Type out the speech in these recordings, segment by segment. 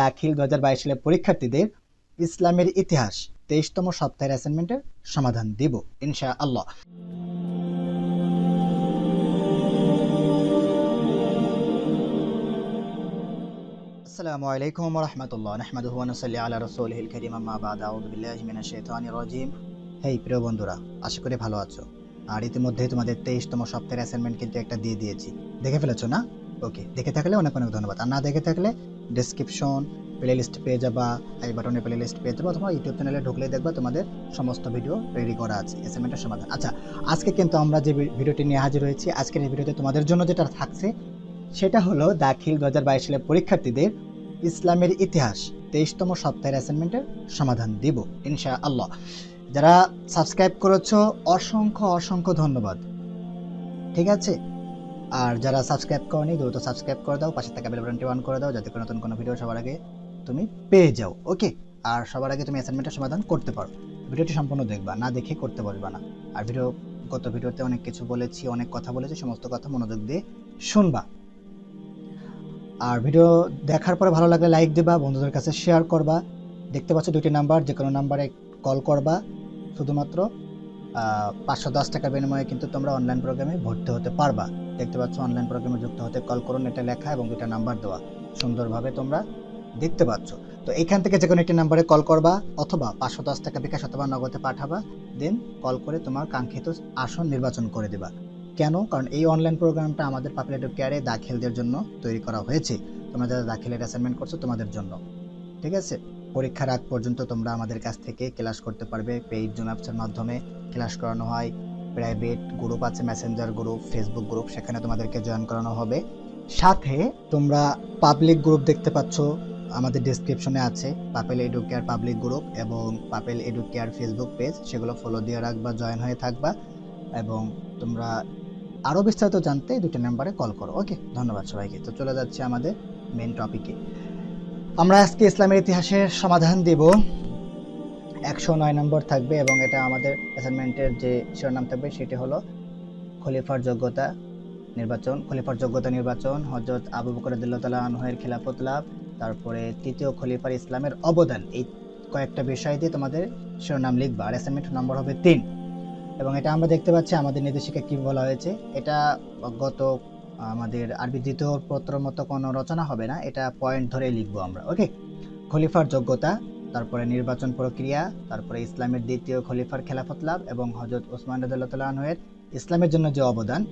দাখিল দু সালের পরীক্ষার্থীদের ইসলামের ইতিহাস তেইশতম সপ্তাহের অ্যাসাইনমেন্টের সমাধান দিব ইনশা আল্লাহ আসসালামু আলাইকুম রহমতুল্লাহ, নাহমাদুহু ওয়া নুসাল্লি আলা রাসূলিহিল হেই, প্রিয় বন্ধুরা, আশা করি ভালো আছো। আর ইতিমধ্যেই তোমাদের তেইশতম সপ্তাহের অ্যাসাইনমেন্ট কিন্তু একটা দিয়ে দিয়েছি। দেখে ফেলেছো না? ওকে, দেখে থাকলে অনেক অনেক ধন্যবাদ। আর না দেখে থাকলে ডেসক্রিপশন প্লে লিস্ট পেয়ে যাবা আই বাটনে প্লে লিস্ট পেয়ে যাবা, অথবা ইউটিউব চ্যানেলে ঢুকলে দেখবা তোমাদের সমস্ত ভিডিও রেডি করা আছে অ্যাসাইনমেন্টের সমাধান। আচ্ছা আজকে কিন্তু আমরা যে ভিডিওটি নিয়ে হাজির হয়েছি, আজকের এই ভিডিওতে তোমাদের জন্য যেটা থাকছে, সেটা হলো দাখিল দু হাজার বাইশ সালের পরীক্ষার্থীদের ইসলামের ইতিহাস। তেইশতম সপ্তাহের অ্যাসাইনমেন্টের সমাধান দিব ইনশা আল্লাহ যারা সাবস্ক্রাইব করেছ, অসংখ্য অসংখ্য ধন্যবাদ। ঠিক আছে? আর যারা সাবস্ক্রাইব করনি, দ্রুত সাবস্ক্রাইব করে দাও, পাশে থাকা বেল বাটনটি অন করে দাও, যাতে করে নতুন কোনো ভিডিও সবার আগে তুমি পেয়ে যাও ওকে আর সবার আগে তুমি অ্যাসাইনমেন্টের সমাধান করতে পারো। ভিডিওটি সম্পূর্ণ দেখবা, না দেখে করতে পারবা না। আর ভিডিও গত ভিডিওতে অনেক কিছু বলেছি, অনেক কথা বলেছি, সমস্ত কথা মনোযোগ দিয়ে শুনবা। আর ভিডিও দেখার পরে ভালো লাগলে লাইক দিবা, বন্ধুদের কাছে শেয়ার করবা। দেখতে পাচ্ছ দুটি নাম্বার যে কোনো নাম্বারে কল করবা। শুধুমাত্র পাঁচশো দশ টাকার বিনিময়ে কিন্তু তোমরা অনলাইন প্রোগ্রামে ভর্তি হতে পারবা। দেখতে পাচ্ছ অনলাইন প্রোগ্রামে যুক্ত হতে কল করুন, এটা লেখা এবং দুটা নাম্বার দেওয়া। সুন্দরভাবে তোমরা দেখতে পাচ্ছ। তো এখান থেকে যে কোনো একটি নাম্বারে কল করবা অথবা পাঁচশো দশ টাকা বিকাশ অথবা নগদে পাঠাবা দেন কল করে তোমার কাঙ্ক্ষিত আসন নির্বাচন করে দেবা। কেন? কারণ এই অনলাইন প্রোগ্রামটা আমাদের পাপুলেটিভ কেয়ারে দাখিলদের জন্য তৈরি করা হয়েছে। তোমরা যারা দাখিলের অ্যাসাইনমেন্ট করছ তোমাদের জন্য। ঠিক আছে? পরীক্ষার আগ পর্যন্ত তোমরা আমাদের কাছ থেকে ক্লাস করতে পারবে পেইড জুম অ্যাপসের মাধ্যমে। ক্লাস করানো হয় প্রাইভেট গ্রুপ আছে মেসেঞ্জার গ্রুপ ফেসবুক গ্রুপ সেখানে তোমাদেরকে জয়েন করানো হবে। সাথে তোমরা পাবলিক গ্রুপ দেখতে পাচ্ছ, আমাদের ডেসক্রিপশনে আছে Papel edu care public group এবং Papel edu care Facebook page সেগুলো ফলো দিয়ে রাখবা জয়েন হয়ে থাকবা এবং তোমরা আরও বিস্তারিত জানতে দুটো নাম্বারে কল করো ওকে ধন্যবাদ সবাইকে। তো চলে যাচ্ছে আমাদের মেন টপিকে আমরা আজকে ইসলামের ইতিহাসের সমাধান দেব। একশো নয় নম্বর থাকবে এবং এটা আমাদের অ্যাসাইনমেন্টের যে শিরোনাম থাকবে সেটি হলো খলিফার যোগ্যতা নির্বাচন, খলিফার যোগ্যতা নির্বাচন হজরত আবু বকর আদিল্লাহ আনহের খেলাফত লাভ, তারপরে তৃতীয় খলিফার ইসলামের অবদান। এই কয়েকটা বিষয় দিয়ে তোমাদের শিরোনাম লিখবা। আর অ্যাসাইনমেন্ট নম্বর হবে তিন। এবং এটা আমরা দেখতে পাচ্ছি আমাদের নির্দেশিকা কী বলা হয়েছে। এটা গত আমাদের আরবি দ্বিতীয় পত্র মতো কোনো রচনা হবে না। এটা পয়েন্ট ধরে লিখব আমরা ওকে খলিফার যোগ্যতা তারপরে নির্বাচন প্রক্রিয়া, তারপরে ইসলামের দ্বিতীয় খলিফার খেলাফত লাভ এবং হজরত ওসমান রাজুয়ের ইসলামের জন্য যে অবদান,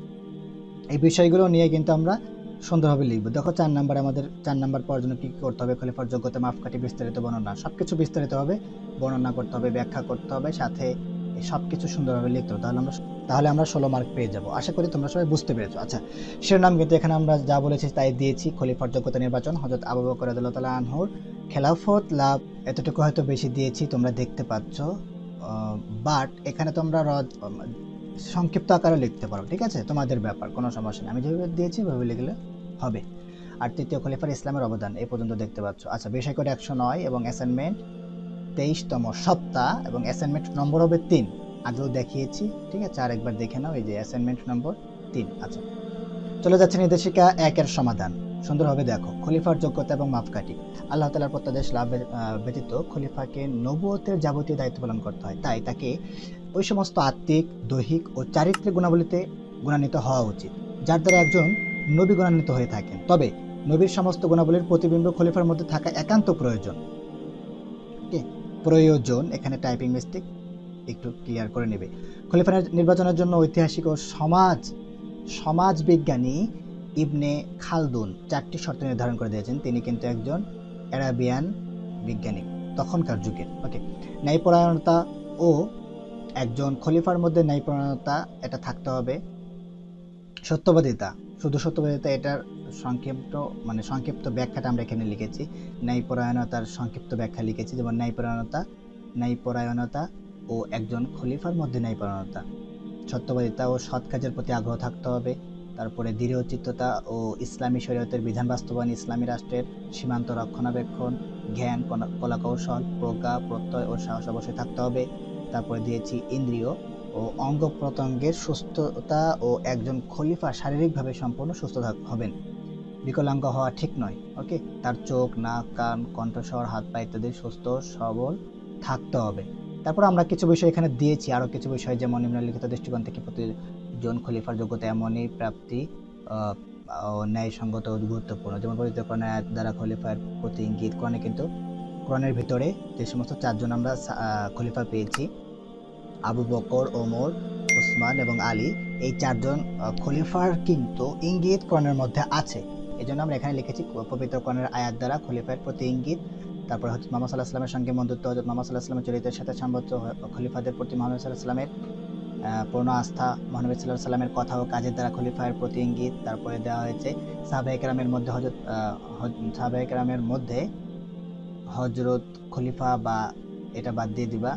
এই বিষয়গুলো নিয়ে কিন্তু আমরা সুন্দরভাবে লিখব। দেখো, চার নাম্বার আমাদের, চার নাম্বার পাওয়ার জন্য কী করতে হবে? খলিফার যোগ্যতা মাপকাঠি বিস্তারিত বর্ণনা। সবকিছু বিস্তারিত হবে বর্ণনা করতে হবে, ব্যাখ্যা করতে হবে। সাথে এই সবকিছু সুন্দরভাবে লিখতে হবে, তাহলে আমরা তাহলে আমরা ষোলো মার্ক পেয়ে যাব। আশা করি তোমরা সবাই বুঝতে পেরেছ। আচ্ছা শিরোনাম কিন্তু এখানে আমরা যা বলেছি তাই দিয়েছি। খলিফার যোগ্যতা নির্বাচন হজরত আবু বকর রাদিয়াল্লাহু আনহুর খেলাফত লাভ এতটুকু হয়তো বেশি দিয়েছি, তোমরা দেখতে পাচ্ছ। বাট এখানে তোমরা রদ- সংক্ষিপ্ত আকারে লিখতে পারো, ঠিক আছে? তোমাদের ব্যাপার, কোনো সমস্যা নেই। আমি যেভাবে দিয়েছি, ওইভাবে লিখলে হবে। আর তৃতীয় খলিফার ইসলামের অবদান এই পর্যন্ত দেখতে পাচ্ছ। আচ্ছা বিষয় করে একশো নয় এবং অ্যাসাইনমেন্ট তেইশতম সপ্তাহ এবং অ্যাসাইনমেন্ট নম্বর হবে তিন। আগেও দেখিয়েছি, ঠিক আছে? আর একবার দেখে নাও এই যে অ্যাসাইনমেন্ট নম্বর তিন। আচ্ছা চলে যাচ্ছে নির্দেশিকা একের সমাধান। সুন্দরভাবে দেখো, খলিফার যোগ্যতা এবং মাপকাঠি। আল্লাহ তালার প্রত্যাদেশ লাভের ব্যতীত খলিফাকে নবুয়তের যাবতীয় দায়িত্ব পালন করতে হয়। তাই তাকে ওই সমস্ত আত্মিক, দৈহিক ও চারিত্রিক গুণাবলীতে গুণান্বিত হওয়া উচিত, যার দ্বারা একজন নবী গুণান্বিত হয়ে থাকেন। তবে নবীর সমস্ত গুণাবলীর প্রতিবিম্ব খলিফার মধ্যে থাকা একান্ত প্রয়োজন? প্রয়োজন, এখানে টাইপিং মিস্টেক একটু ক্লিয়ার করে নেবে। খলিফা নির্বাচনের জন্য ঐতিহাসিক ও সমাজ সমাজ বিজ্ঞানী ইবনে খালদুন চারটি শর্ত নির্ধারণ করে দিয়েছেন। তিনি কিন্তু একজন অ্যারাবিয়ান বিজ্ঞানী তখনকার যুগের। ওকে ন্যায়পরায়ণতা ও একজন খলিফার মধ্যে ন্যায়পরায়ণতা, এটা থাকতে হবে। সত্যবাদিতা, শুধু সত্যবাদিতা, এটার সংক্ষিপ্ত মানে সংক্ষিপ্ত ব্যাখ্যাটা আমরা এখানে লিখেছি। ন্যায়পরায়ণতার সংক্ষিপ্ত ব্যাখ্যা লিখেছি, যেমন ন্যায়পরায়ণতা ন্যায়পরায়ণতা ও একজন খলিফার মধ্যে ন্যায়পরায়ণতা। সত্যবাদিতা ও সৎ কাজের প্রতি আগ্রহ থাকতে হবে। তারপরে দৃঢ়চিত্ততা ও ইসলামী শরীয়তের বিধান বাস্তবায়ন, ইসলামী রাষ্ট্রের সীমান্ত রক্ষণাবেক্ষণ, জ্ঞান, কলা- কলাকৌশল, প্রজ্ঞা, প্রত্যয় ও সাহস অবশ্যই থাকতে হবে। তারপরে দিয়েছি ইন্দ্রিয় ও অঙ্গ প্রত্যঙ্গের সুস্থতা ও একজন খলিফা শারীরিকভাবে সম্পূর্ণ সুস্থ হবেন। বিকলাঙ্গ হওয়া ঠিক নয় ওকে তার চোখ, নাক, কান, কণ্ঠস্বর, হাত, পা ইত্যাদি সুস্থ, সবল থাকতে হবে। তারপর আমরা কিছু বিষয় এখানে দিয়েছি আরও কিছু বিষয়, যেমন নিম্নলিখিত দৃষ্টিকোণ থেকে প্রতিজন খলিফার যোগ্যতা এমনই, প্রাপ্তি ন্যায়সঙ্গত গুরুত্বপূর্ণ। যেমন কোরআনে দ্বারা খলিফার প্রতি ইঙ্গিত কোরআনে কিন্তু কোরআনের ভিতরে যে সমস্ত চারজন আমরা খলিফা পেয়েছি, আবু বকর, ওমর, ওসমান এবং আলী, এই চারজন খলিফার কিন্তু ইঙ্গিত কোরআনের মধ্যে আছে। এই জন্য আমরা এখানে লিখেছি পবিত্র কোরআনের আয়াত দ্বারা খলিফার প্রতি ইঙ্গিত। তারপর হচ্ছে মোহাম্মদ সাল্লাহ সাল্লামের সঙ্গে বন্ধুত্ব হজরত মোহাম্মদ সাল্লাহ সাল্লামের চরিত্রের সাথে সাম্বত্য হ- খলিফাদের প্রতি মোহাম্মদ সাল্লাহ সাল্লামের পূর্ণ আস্থা মহানবী সাল্লাহ সাল্লামের কথা ও কাজের দ্বারা খলিফার প্রতি ইঙ্গিত। তারপরে দেওয়া হয়েছে সাহাবা একরামের মধ্যে হজরত সাহাবা একরামের মধ্যে হজরত খলিফা বা এটা বাদ দিয়ে দিবা,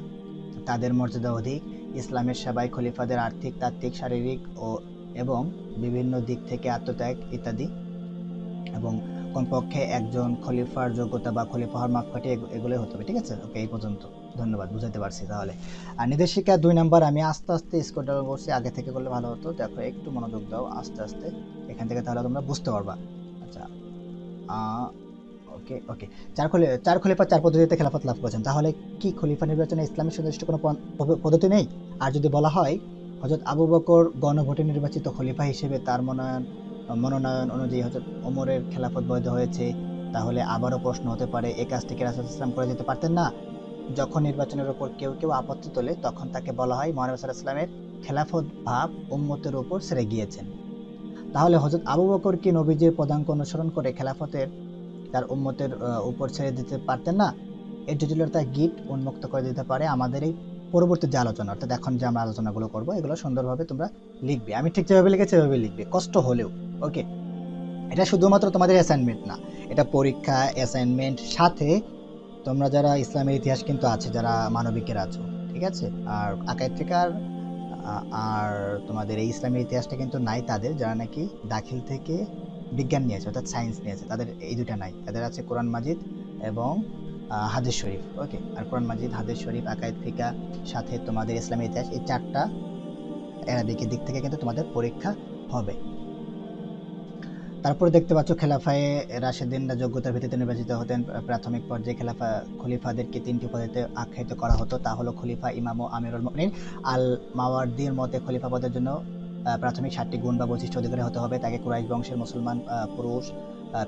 তাদের মর্যাদা অধিক। ইসলামের সেবায় খলিফাদের আর্থিক, তাত্ত্বিক, শারীরিক ও এবং বিভিন্ন দিক থেকে আত্মত্যাগ ইত্যাদি এবং কমপক্ষে একজন খলিফার যোগ্যতা বা খলিফা হওয়ার মাপকাঠি এগু- এগুলোই হতে হবে, ঠিক আছে? ওকে, এই পর্যন্ত। ধন্যবাদ বুঝাতে পারছি তাহলে। আর নির্দেশিকা দুই নাম্বার, আমি আস্তে আস্তে স্কোর ডাউন করছি, আগে থেকে করলে ভালো হতো। দেখো, একটু মনোযোগ দাও, আস্তে আস্তে। এখান থেকে তাহলে তোমরা বুঝতে পারবা। আচ্ছা ওকে ওকে। চার খলি, চার খলিফা চার পদ্ধতিতে খেলাফত লাভ করেছেন। তাহলে কি খলিফা নির্বাচনে ইসলামের সুনির্দিষ্ট কোনো পদ্ধতি নেই? আর যদি বলা হয় হজরত আবু বকর গণভোটে নির্বাচিত খলিফা হিসেবে তার মনোনয়ন মনোনয়ন অনুযায়ী হজরত ওমরের খেলাফত বৈধ হয়েছে, তাহলে আবারও প্রশ্ন হতে পারে, এ কাজটি কি রাসুল ইসলাম করে যেতে পারতেন? না। যখন নির্বাচনের উপর কেউ কেউ আপত্তি তোলে, তখন তাকে বলা হয় মহানবী সাল্লাহ ইসলামের খেলাফত ভাব উম্মতের উপর ছেড়ে গিয়েছেন। তাহলে হজরত আবু বকর কি নবীজির পদাঙ্ক অনুসরণ করে খেলাফতের তার উম্মতের উপর ছেড়ে দিতে পারতেন না? এই জটিলতা গিট উন্মুক্ত করে দিতে পারে আমাদের এই পরবর্তী যে আলোচনা, অর্থাৎ এখন যে আমরা আলোচনাগুলো করব, এগুলো সুন্দরভাবে তোমরা লিখবে। আমি ঠিক যেভাবে লিখেছি সেভাবে লিখবে। কষ্ট হলেও। ওকে এটা শুধুমাত্র তোমাদের অ্যাসাইনমেন্ট না, এটা পরীক্ষা অ্যাসাইনমেন্ট সাথে তোমরা যারা ইসলামের ইতিহাস কিন্তু আছে, যারা মানবিকের আছো, ঠিক আছে? আর আকাইদ থেকে আর তোমাদের এই ইসলামের ইতিহাসটা কিন্তু নাই তাদের, যারা নাকি দাখিল থেকে বিজ্ঞান নিয়েছে অর্থাৎ সায়েন্স নিয়েছে তাদের এই দুটা নাই। তাদের আছে কোরআন মাজিদ এবং হাদিস শরীফ ওকে আর কোরআন মাজিদ, হাদিস শরীফ আকাইদ ফিকা সাথে তোমাদের ইসলামের ইতিহাস, এই চারটা অ্যারাবিকের দিক থেকে কিন্তু তোমাদের পরীক্ষা হবে। তারপরে দেখতে পাচ্ছ খেলাফায়ে রাশেদিনরা যোগ্যতার ভিত্তিতে নির্বাচিত হতেন। প্রাথমিক পর্যায়ে খেলাফা খলিফাদেরকে তিনটি উপাধিতে আখ্যায়িত করা হতো। তা হলো খলিফা ইমাম ও আমিরুল মুমিনিন। আল মাওয়ার্দির মতে খলিফা পদের জন্য প্রাথমিক সাতটি গুণ বা বৈশিষ্ট্য অধিকারী হতে হবে। তাকে কুরাইশ বংশের মুসলমান পুরুষ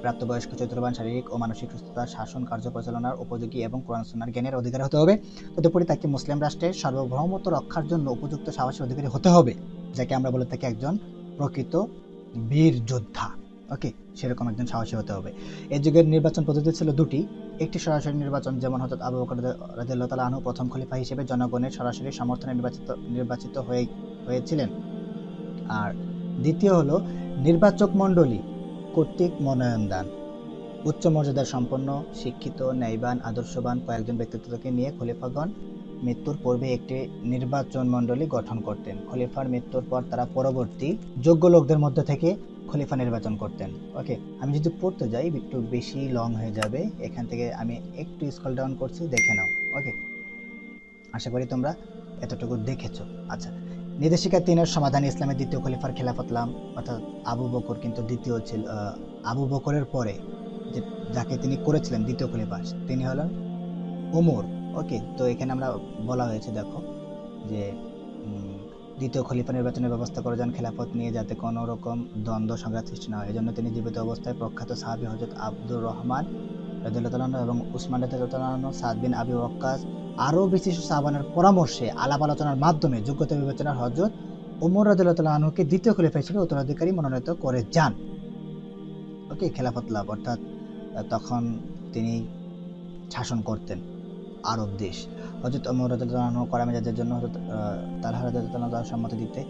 প্রাপ্তবয়স্ক চরিত্রবান শারীরিক ও মানসিক সুস্থতা, শাসন, কার্য পরিচালনার, উপযোগী এবং কোরআন সুন্নাহর জ্ঞানের অধিকারী হতে হবে। তদুপরি তাকে মুসলিম রাষ্ট্রের সার্বভৌমত্ব রক্ষার জন্য উপযুক্ত সাহসী অধিকারী হতে হবে, যাকে আমরা বলে থাকি একজন প্রকৃত বীর যোদ্ধা। ওকে, সেরকম একজন সাহসী হতে হবে। এই যুগের নির্বাচন পদ্ধতি ছিল দুটি। একটি সরাসরি নির্বাচন, যেমন হঠাৎ আবু বকর রাদিয়াল্লাহু তাআলা আনহু প্রথম খলিফা হিসেবে জনগণের সরাসরি সমর্থনে নির্বাচিত নির্বাচিত হয়ে হয়েছিলেন। আর দ্বিতীয় হলো নির্বাচক মণ্ডলী, কর্তৃক মনোনয়ন দান উচ্চ মর্যাদা সম্পন্ন, শিক্ষিত, ন্যায়বান, আদর্শবান কয়েকজন ব্যক্তিত্বকে নিয়ে খলিফাগণ মৃত্যুর পূর্বে একটি নির্বাচন মণ্ডলী গঠন করতেন। খলিফার মৃত্যুর পর তারা পরবর্তী যোগ্য লোকদের মধ্যে থেকে খলিফা নির্বাচন করতেন। ওকে, আমি যদি পড়তে যাই, একটু বেশি লং হয়ে যাবে। এখান থেকে আমি একটু স্কল ডাউন করছি, দেখে নাও। ওকে, আশা করি তোমরা এতটুকু দেখেছ। আচ্ছা নির্দেশিকা তিনের সমাধান ইসলামের দ্বিতীয় খলিফার খেলাফতলাম অর্থাৎ আবু বকর কিন্তু দ্বিতীয় ছিল আবু বকরের পরে যে, যাকে তিনি করেছিলেন দ্বিতীয় খলিফা, তিনি হলেন ওমর। ওকে, তো এখানে আমরা বলা হয়েছে, দেখো, যে দ্বিতীয় খলিফা নির্বাচনের ব্যবস্থা করে যান খেলাফত নিয়ে যাতে কোনো রকম দ্বন্দ্ব, সংঘাত সৃষ্টি না হয়। এজন্য তিনি জীবিত অবস্থায় প্রখ্যাত সাহাবী হজরত আব্দুর রহমান রাদিয়াল্লাহু এবং উসমান রাদিয়াল্লাহু সাদ বিন আবি ওয়াক্কাস আরও বিশিষ্ট সাহাবানের পরামর্শে আলাপ আলোচনার মাধ্যমে যোগ্যতা বিবেচনার হজরত উমর রাদিয়াল্লাহু আনহুকে দ্বিতীয় খলিফা হিসেবে উত্তরাধিকারী মনোনীত করে যান। ওকে, খেলাফত লাভ, অর্থাৎ তখন তিনি শাসন করতেন। আরব দেশ। হজরত উমর রাদিয়াল্লাহু আনহু করা মেজাজের জন্য হজরত তালহা আনহু সম্মতি দিতে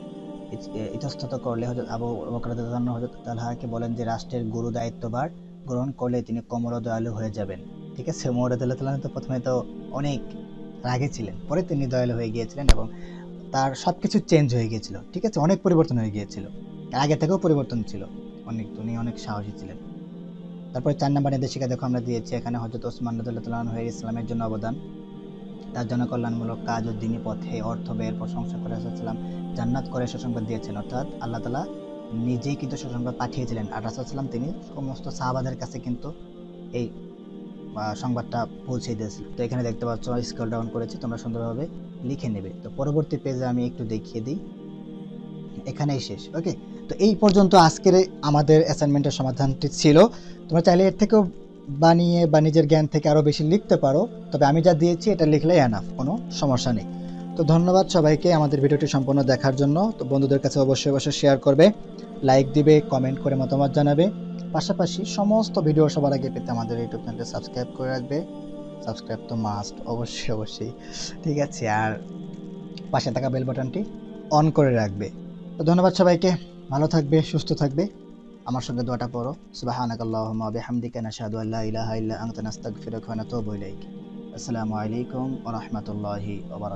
ইতস্তত করলে হজরত আবু বকর হজরত তালহাকে বলেন যে, রাষ্ট্রের গুরু দায়িত্বভার গ্রহণ করলে তিনি কমর দয়ালু হয়ে যাবেন। ঠিক আছে? উমর আনহু তো প্রথমে তো অনেক রাগে ছিলেন। পরে তিনি দয়ালু হয়ে গিয়েছিলেন এবং তার সব কিছু চেঞ্জ হয়ে গিয়েছিল। ঠিক আছে? অনেক পরিবর্তন হয়ে গিয়েছিল। আগে থেকেও পরিবর্তন ছিল। অনেক, উনি অনেক সাহসী ছিলেন। তারপরে চার নম্বর নির্দেশিকা দেখো আমরা দিয়েছি, এখানে হজরত ওসমান রাদিয়াল্লাহু আনহু এর ইসলামের জন্য অবদান। তার জনকল্যাণমূলক কাজ ও দিনী পথে অর্থ ব্যয়ের প্রশংসা করে রাসূলুল্লাহ জান্নাত করে সুসংবাদ দিয়েছেন। অর্থাৎ আল্লাহ তালা নিজেই কিন্তু সুসংবাদ পাঠিয়েছিলেন। আর রাসুলাম তিনি সমস্ত সাহাবাদের কাছে কিন্তু এই সংবাদটা পৌঁছে দিয়েছিল তো এখানে দেখতে পাচ্ছ স্ক্রল ডাউন করেছি, তোমরা সুন্দরভাবে লিখে নেবে। তো পরবর্তী পেজে আমি একটু দেখিয়ে দিই। এখানেই শেষ ওকে তো এই পর্যন্ত আজকের আমাদের অ্যাসাইনমেন্টের সমাধানটি ছিল। তোমরা চাইলে এর থেকেও বানিয়ে বা নিজের জ্ঞান থেকে আরও বেশি লিখতে পারো। তবে আমি যা দিয়েছি, এটা লিখলেই এনাফ কোনো সমস্যা নেই। তো ধন্যবাদ সবাইকে আমাদের ভিডিওটি সম্পূর্ণ দেখার জন্য। তো বন্ধুদের কাছে অবশ্যই অবশ্যই শেয়ার করবে লাইক দিবে কমেন্ট করে মতামত জানাবে। পাশাপাশি সমস্ত ভিডিও সবার আগে পেতে আমাদের ইউটিউব চ্যানেলটি সাবস্ক্রাইব করে রাখবে। সাবস্ক্রাইব তো মাস্ট অবশ্যই অবশ্যই। ঠিক আছে, আর পাশে থাকা বেল বাটনটি অন করে রাখবে। তো ধন্যবাদ সবাইকে। ভালো থাকবে সুস্থ থাকবে। আমার সঙ্গে দোয়াটা পড়ো। সুবহানাকাল্লাহুম্মা আসসালামু আলাইকুম ওয়া রাহমাতুল্লাহি ওয়া